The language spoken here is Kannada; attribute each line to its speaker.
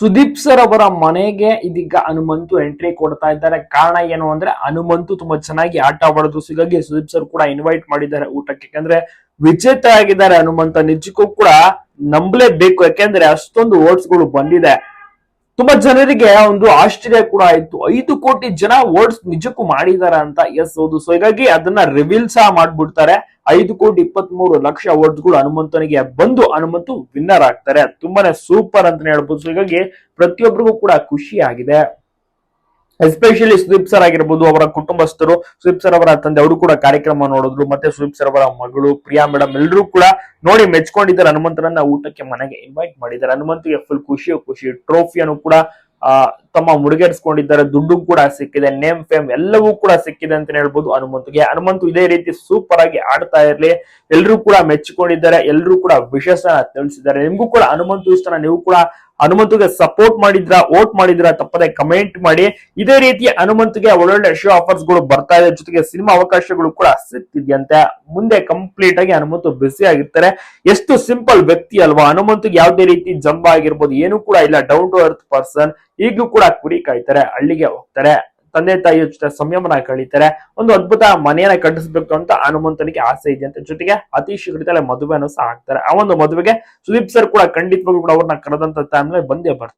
Speaker 1: ಸುದೀಪ್ ಸರ್ ಅವರ ಮನೆಗೆ ಇದೀಗ ಹನುಮಂತು ಎಂಟ್ರಿ ಕೊಡ್ತಾ ಇದ್ದಾರೆ. ಕಾರಣ ಏನು ಅಂದ್ರೆ ಹನುಮಂತು ತುಂಬಾ ಚೆನ್ನಾಗಿ ಆಟ ಆಡೋದು. ಸಿಗಾಗಿ ಸುದೀಪ್ ಸರ್ ಕೂಡ ಇನ್ವೈಟ್ ಮಾಡಿದ್ದಾರೆ ಊಟಕ್ಕೆ. ಯಾಕಂದ್ರೆ ವಿಜೇತ ಆಗಿದ್ದಾರೆ ಹನುಮಂತ. ನಿಜಕ್ಕೂ ಕೂಡ ನಂಬಲೇಬೇಕು. ಯಾಕೆಂದ್ರೆ ಅಷ್ಟೊಂದು ಓಟ್ಸ್ಗಳು ಬಂದಿದೆ. ತುಂಬಾ ಜನರಿಗೆ ಒಂದು ಆಶ್ಚರ್ಯ ಕೂಡ ಆಯ್ತು. ಐದು ಕೋಟಿ ಜನ ವೋಟ್ಸ್ ನಿಜಕ್ಕೂ ಮಾಡಿದಾರ ಅಂತ ಎಸ್ ಹೌದು ಸೊ ಹೀಗಾಗಿ ಅದನ್ನ ರಿವೀಲ್ ಸಹ ಮಾಡ್ಬಿಡ್ತಾರೆ. ಐದು ಕೋಟಿ ಇಪ್ಪತ್ತ್ ಮೂರು ಲಕ್ಷ votes ಗಳು ಹನುಮಂತನಿಗೆ ಬಂದು ಹನುಮಂತು ವಿನ್ನರ್ ಆಗ್ತಾರೆ. ತುಂಬಾನೇ ಸೂಪರ್ ಅಂತಾನೆ ಹೇಳ್ಬೋದು. ಸೊ ಹೀಗಾಗಿ ಪ್ರತಿಯೊಬ್ಬರಿಗೂ ಕೂಡ ಖುಷಿ ಆಗಿದೆ. ಎಸ್ಪೆಷಲಿ ಸುದೀಪ್ ಸರ್ ಆಗಿರ್ಬೋದು, ಅವರ ಕುಟುಂಬಸ್ಥರು ಸುದೀಪ್ ಸರ್ ಅವರ ತಂದೆ, ಅವರು ಕೂಡ ಕಾರ್ಯಕ್ರಮ ನೋಡಿದ್ರು, ಮತ್ತೆ ಸುದೀಪ್ ಸರ್ ಅವರ ಮಗಳು ಪ್ರಿಯಾ ಮೇಡಮ್ ಎಲ್ಲರೂ ಕೂಡ ನೋಡಿ ಮೆಚ್ಕೊಂಡಿದ್ದಾರೆ. ಹನುಮಂತರನ್ನ ಊಟಕ್ಕೆ ಮನೆಗೆ ಇನ್ವೈಟ್ ಮಾಡಿದ್ದಾರೆ. ಹನುಮಂತಿಗೆ ಫುಲ್ ಖುಷಿ ಖುಷಿ. ಟ್ರೋಫಿಯನ್ನು ಕೂಡ ತಮ್ಮ ಮುಡಿಗೇರಿಸ್ಕೊಂಡಿದ್ದಾರೆ. ದುಡ್ಡು ಕೂಡ ಸಿಕ್ಕಿದೆ. ನೇಮ್ ಫೇಮ್ ಎಲ್ಲವೂ ಕೂಡ ಸಿಕ್ಕಿದೆ ಅಂತ ಹೇಳ್ಬೋದು ಹನುಮಂತಿಗೆ. ಹನುಮಂತು ಇದೇ ರೀತಿ ಸೂಪರ್ ಆಗಿ ಆಡ್ತಾ ಇರ್ಲಿ. ಎಲ್ಲರೂ ಕೂಡ ಮೆಚ್ಚಿಕೊಂಡಿದ್ದಾರೆ ಎಲ್ಲರೂ ಕೂಡ ವಿಶೇಷ ತಿಳಿಸಿದ್ದಾರೆ. ನಿಮ್ಗೂ ಕೂಡ ಹನುಮಂತು ಇಷ್ಟ ನೀವು ಕೂಡ ಹನುಮಂತುಗೆ ಸಪೋರ್ಟ್ ಮಾಡಿದ್ರ ವೋಟ್ ಮಾಡಿದ್ರ ತಪ್ಪದೆ ಕಮೆಂಟ್ ಮಾಡಿ. ಇದೇ ರೀತಿ ಹನುಮಂತುಗೆ ಒಳ್ಳೊಳ್ಳೆ ಶೋ ಆಫರ್ಸ್ಗಳು ಬರ್ತಾ ಇದೆ. ಜೊತೆಗೆ ಸಿನಿಮಾ ಅವಕಾಶಗಳು ಕೂಡ ಸಿಗ್ತಿದ್ಯಂತೆ ಮುಂದೆ ಕಂಪ್ಲೀಟ್ ಆಗಿ ಹನುಮಂತು ಬಿಸಿ ಆಗಿರ್ತಾರೆ. ಎಷ್ಟು ಸಿಂಪಲ್ ವ್ಯಕ್ತಿ ಅಲ್ವಾ? ಹನುಮಂತಿಗೆ ಯಾವುದೇ ರೀತಿ ಜಂಬ ಆಗಿರ್ಬೋದು, ಏನು ಕೂಡ ಇಲ್ಲ. ಡೌನ್ ಟು ಅರ್ತ್ ಪರ್ಸನ್ ಈಗಲೂ ಕೂಡ ಕುರಿ ಕಾಯ್ತಾರೆ, ಹಳ್ಳಿಗೆ ಹೋಗ್ತಾರೆ. ತಂದೆ ತಾಯಿಯ ಜೊತೆ ಸಂಯಮನ ಕಳೀತಾರೆ, ಒಂದು ಅದ್ಭುತ ಮನೆಯನ್ನ ಕಟ್ಟಿಸ್ಬೇಕು ಅಂತ ಹನುಮಂತನಿಗೆ ಆಸೆ ಇದೆ ಅಂತ. ಜೊತೆಗೆ ಅತಿ ಶೀಘ್ರದಲ್ಲೇ ಮದುವೆನೂ ಸಹ ಆಗ್ತಾರೆ. ಆ ಒಂದು ಮದುವೆಗೆ ಸುದೀಪ್ ಸರ್ ಕೂಡ ಖಂಡಿತವಾಗೂ ಕೂಡ ಅವ್ರನ್ನ ಕರೆದಂತ ಟೈಮ್ನಲ್ಲಿ ಬಂದೇ ಬರ್ತಾರೆ.